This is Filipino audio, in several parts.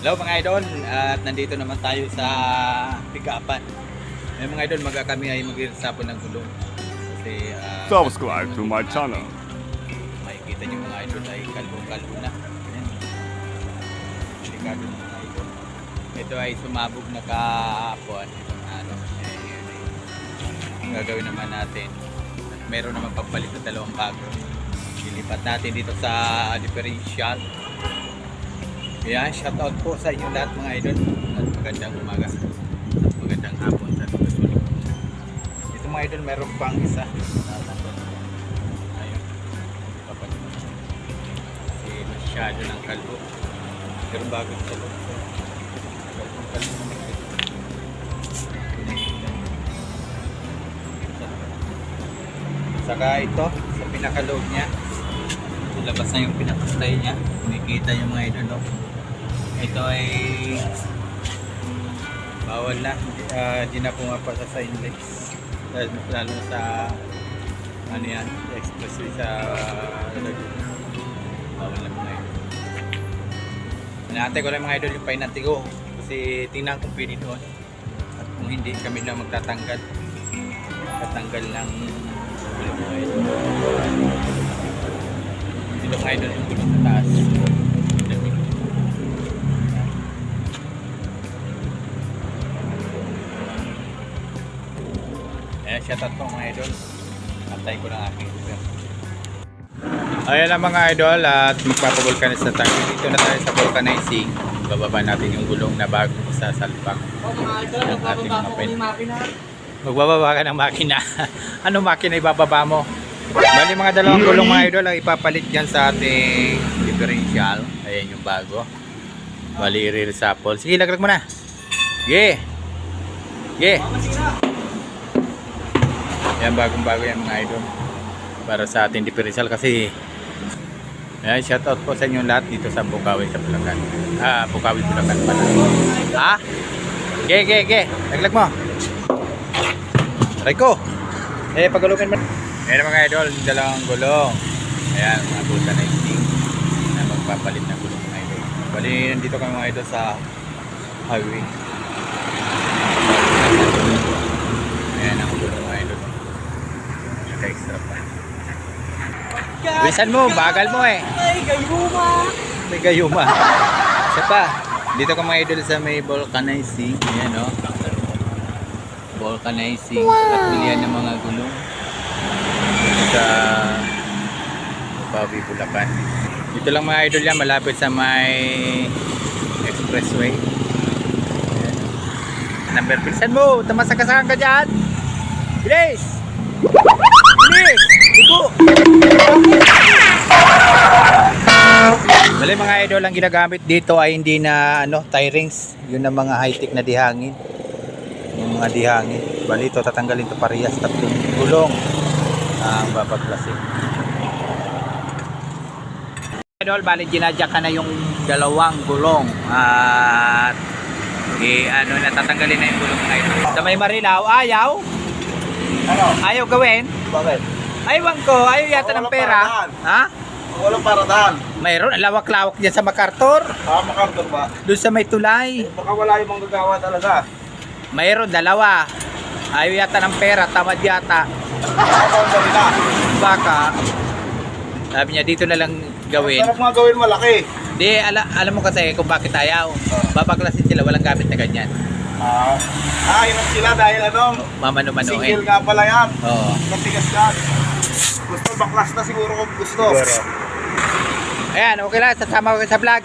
Hello mga idol, at nandito naman tayo sa Pigapan. Eh, mga idol, maga kami ay mag-irsapon ng gulong. Kasi ah, Subscribe to my channel. makikita niyo mga idol ay kalbo-kalbo na. Ayan. Delikado na mga idol. Ito ay sumabog na kahapon. Itong ano, eh, ang gagawin naman natin. At meron naman pagpalit na dalawang bago. Ilipat natin dito sa differential. Kaya shoutout po sa inyo lahat mga idol. At magandang umaga. At magandang hapon sa susunod. Ito mga idol, meron pang isa. Ayun. Kapag kasi masyado ng kalbo. Pero bago sa loob. Kalbo ito. Saka ito, sa pinakaloob niya. Labas na yung pinakastay niya. Nakikita yung mga idol. no? Ito ay bawal na. Uh, di na pumapasa sa index. Lalo sa ano yan, expressway sa bawal na idol. Inaantay ko lang mga idol yung painatigo kasi tingnan kung pwede doon. At kung hindi kami na magtatanggal. Tatanggal ng gulong mga idol. Dito yung gulong sa taas. Shoutout po mga idol. Antay ko lang aking super. Ayan lang mga idol at magpapavulcanize na tayo. Dito na tayo sa vulcanizing. Bababa natin yung gulong na bago sa salpak. Ang ating mga pen. Magbababa ka ng makina. Anong makina ibababa mo? Bali mga dalawang gulong mga idol ang ipapalit dyan sa ating differential. Ayan yung bago. Bali i-reshuffle. Sige, laglag mo na. Sige. Sige. Yan bagong bago yan mga idol. Para sa ating differential kasi Ayan, shout out po sa inyo lahat dito sa Bukawi sa Bulacan. Ah, Bukawi Bulacan pala. Ha? Ge, ge, ge. Laglag mo. Aray ko. Eh, pagulungin mo. Ayan mga idol, yung dalawang gulong. Ayan, mga buta na iting na magpapalit ng gulong mga idol. Bali, nandito kami mga idol sa highway. Ayan ang gulong mga idol. Naka-extra pa. Bilisan mo, bagal mo eh. Ay, gayuma! May gayuma. Isa pa. Dito ka mga idol sa may vulcanizing. Ayan o. Oh. Vulcanizing. At bilihan ng mga gulong. Sa Bawi, Bulacan. Dito lang mga idol yan. Malapit sa may expressway. Ayan. Number, bilisan mo. Tamasakasakan ka dyan. Bilis! Bilis! Iko! Bali mga idol, ang ginagamit dito ay hindi na ano, tie rings. Yun ang mga high-tech na dihangin. Yung mga dihangin. Bali ito, tatanggalin ito parehas. Tatlong gulong ang babaklasin. Idol, bali ginadyak ka na yung dalawang gulong. At eh, ano, natatanggalin na yung gulong na ito. Sa may marilaw, ayaw. Ano? Ayaw gawin. Bakit? Ayaw ko, ayaw yata ng pera. paraan. Ha? Walang paradahan. Mayroon, ang lawak-lawak dyan sa MacArthur. Ah, makarton ba? Doon sa may tulay. Eh, baka wala yung manggagawa talaga. Mayroon, dalawa. Ayaw yata ng pera, tamad yata. Ba nila? Baka, sabi niya, dito na lang gawin. Sarap mga gawin malaki. Di, ala, alam mo kasi kung bakit ayaw. Babaklasin sila, walang gamit na ganyan. Ah, ah hirap sila dahil ano, Mamano-manoin. single nga pala yan. Oo. Matigas yan. Gusto, baklas na siguro kung gusto. Ayan, okay lang, sasama ko kayo sa vlog.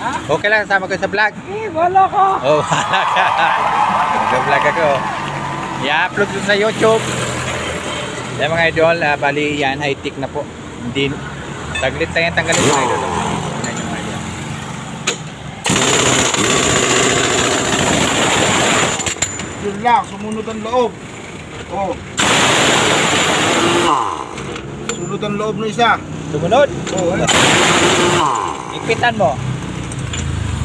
Ha? Okay lang, sasama ko sa vlog. Eh, wala ka. Oh, wala ka. Nag-vlog ako. I-upload ko sa YouTube. Yan mga idol, ah, bali yan, high-tech na po. Hindi, taglit lang yan, tanggalin mga idol. Yun lang, sumunod ang loob. Oh. Sunod ang loob ng isa. Sumunod? Oo. Eh. Oh, Ikpitan mo.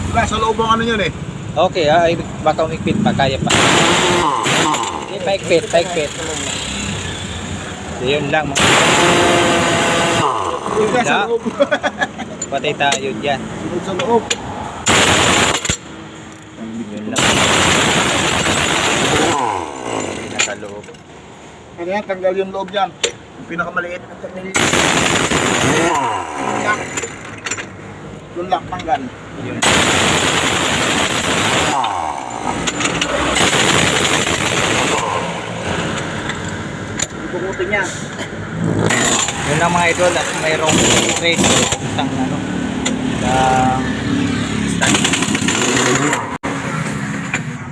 Diba, sa loob ang ano yun eh. Okay, ah, baka umikpit pa, kaya pa. Hindi, paikpit, paikpit. So, yun lang mga. Diba, sa loob. Patay tayo dyan. Sunod sa loob. Yun lang. Nasa loob. Ano yan, tanggal yung loob dyan pinakamaliit ng tornilyo. Lock. Yung lock tanggal. Yun. Ibukutin niya. Yun lang mga idol at mayroong trade isang ano isang stand.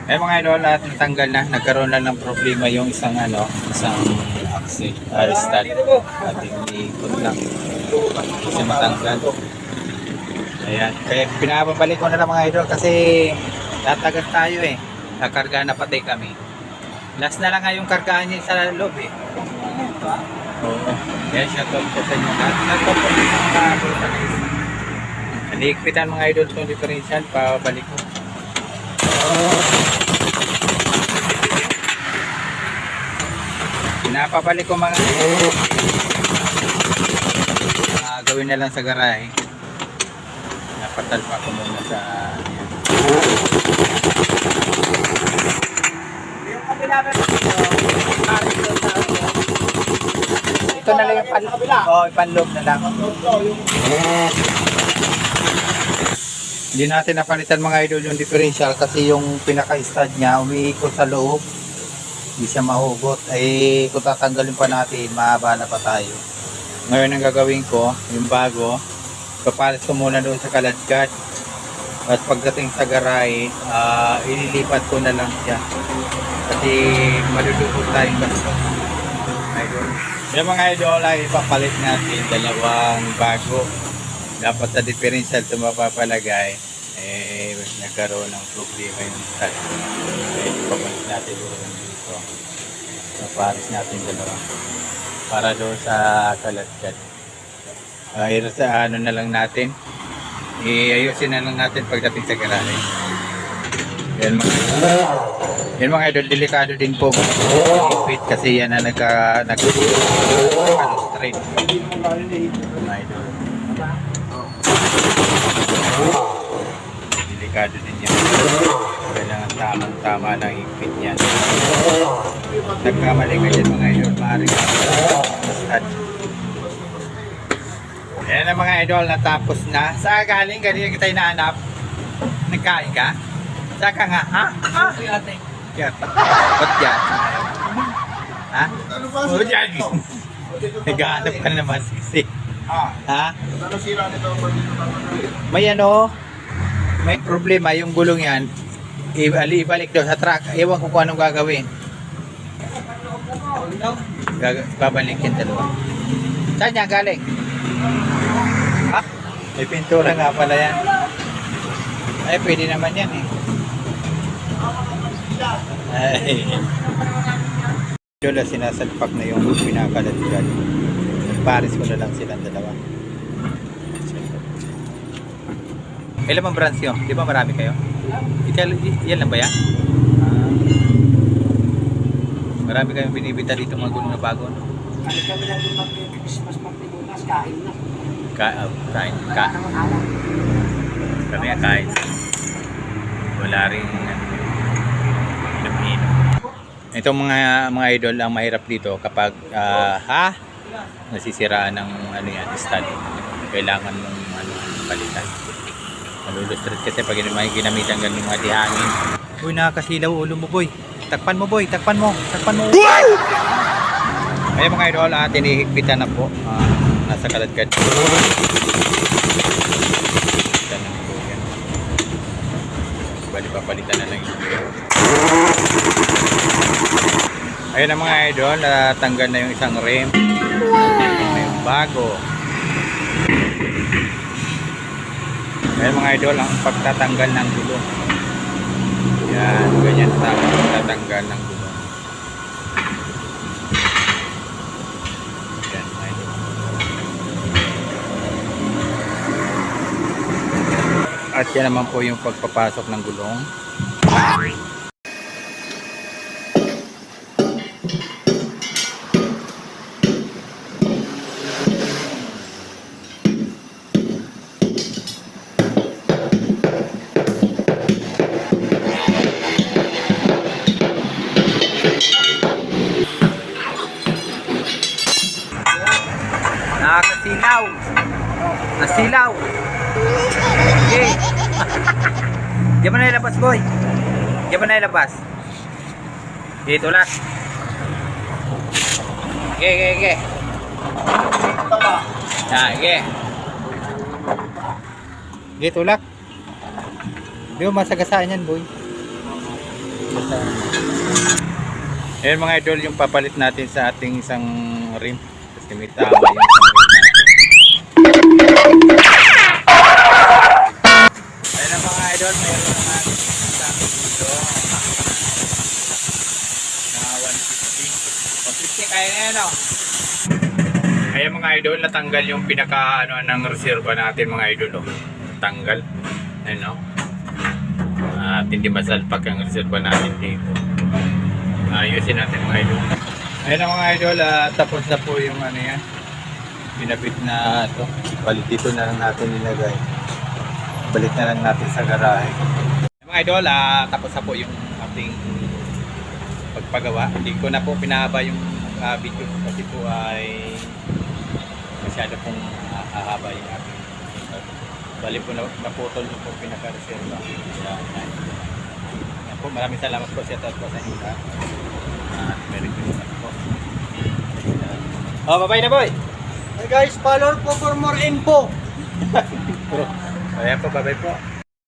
Eh mga idol at natanggal na nagkaroon na ng problema yung isang ano isang axle uh, stand ating ikot lang kasi matanggal ayan kaya pinapabalik ko na lang mga idol kasi tatagal tayo eh nakarga na pati kami last na lang nga yung kargaan niya sa loob eh Oo. Yan, shoutout po sa inyo lahat. Shoutout po sa mga na isa. Nalikpitan mga idol itong differential, pabalik ko. Pinapabalik ko mga Ah, gawin na lang sa garahe. Napatalpa ko muna sa yan. Ito na lang yung pan oh, panloob na lang. Hindi natin napalitan mga idol yung differential kasi yung pinaka-stud niya umiikot sa loob. Hindi siya mahugot. Ay kung tatanggalin pa natin, mahaba na pa tayo. Ngayon ang gagawin ko, yung bago, papalit ko muna doon sa kaladkad. At pagdating sa garahe, ah, ililipat ko na lang siya. Kasi malulubog tayong gastos. Idol. Yung mga idol ay ipapalit natin dalawang bago. Dapat sa differential ito mapapalagay eh nagkaroon ng problema yung start. Eh, ipapalit natin doon dito. Papalis natin dalawa. Para doon sa kalatkat. Uh, sa ano na lang natin. Iayusin na lang natin pagdating sa garahe. Yan mga yan mga idol, delikado din po. Fit kasi yan na nagka nag straight. Mga idol. Delikado din yan. Kailangan tamang-tama ng higpit yan. Nagkamali ka dyan mga idol, maaaring bastard. Yan ang mga idol, natapos na. Sa galing, kanina kita hinahanap. Nagkain ka? Saan ka nga? Ha? Ha? Yan. Ba't yan? Ha? O yan. Naghahanap ka na naman sisi. Ha? May ano, may problema yung gulong yan. Ibali, ibalik daw sa truck. Ewan ko kung anong gagawin. Gag babalikin dalawa. Saan niya galing? Ha? May pintura nga pala yan. Ay, pwede naman yan eh. Ay. Yola, sinasalpak na yung pinakaladgan. Nagpares ko na lang silang dalawa. Ilan bang branch yun? Di ba marami kayo? Ikaw, yan lang ba yan? Marami kayong binibita dito mga gulong na bago. No? Ano kami lang yung mag-Christmas bukas, kain na. Ka uh, kain. Ka kami kain. Wala rin inom-inom. Itong mga mga idol ang mahirap dito kapag ah, ha nasisiraan ng ano yan, stand. Kailangan mong ano, palitan. Malulustrate kasi pag may ginamitan ganun mga dihangin. Uy, nakakasilaw ulo mo, boy. Takpan mo, boy. Takpan mo. Takpan mo. Ayun mga idol, ah, tinihigpitan na po. Ah, nasa kaladkad. Bali papalitan na lang yun. Ayun ang mga idol, natanggal na yung isang rim. Wow! Na yung bago. Ayun mga idol, ang pagtatanggal ng gulong. Yan, ganyan tama pagtatanggal ng gulong. Yan, idol. At yan naman po yung pagpapasok ng gulong. Boy. Diyan mo na ilabas. Dito lang. Okay, okay, okay. Ah, okay. Dito lang. Di mo masagasaan yan, boy. Ayan mga idol, yung papalit natin sa ating isang rim. Kasi may tama yung isang rim natin. Ayan mga idol, mayroon na natin sa ating dito. Na 150. 150 kaya na yan, oh. Ayan mga idol, natanggal yung pinaka ano, ng reserva natin mga idol. Oh. Tanggal. Ayan oh. At hindi masalpak ang reserva natin dito. Ayusin natin mga idol. Ayan ang mga idol, ah, tapos na po yung ano yan. Pinabit na ito. Balik dito na lang natin nilagay. Balik na lang natin sa garahe. Mga idol, ah, tapos na po yung ating pagpagawa. Hindi ko na po pinahaba yung ah, video ko kasi po ay masyado pong ah, hahaba yung ating bali po na, naputol po pinaka-reserva. Kaya, yan. Po, maraming salamat po sa po sa inyo. At Merry Christmas po. Oh, bye-bye na boy! Hey guys, follow po for more info. Ayan po, bye-bye po.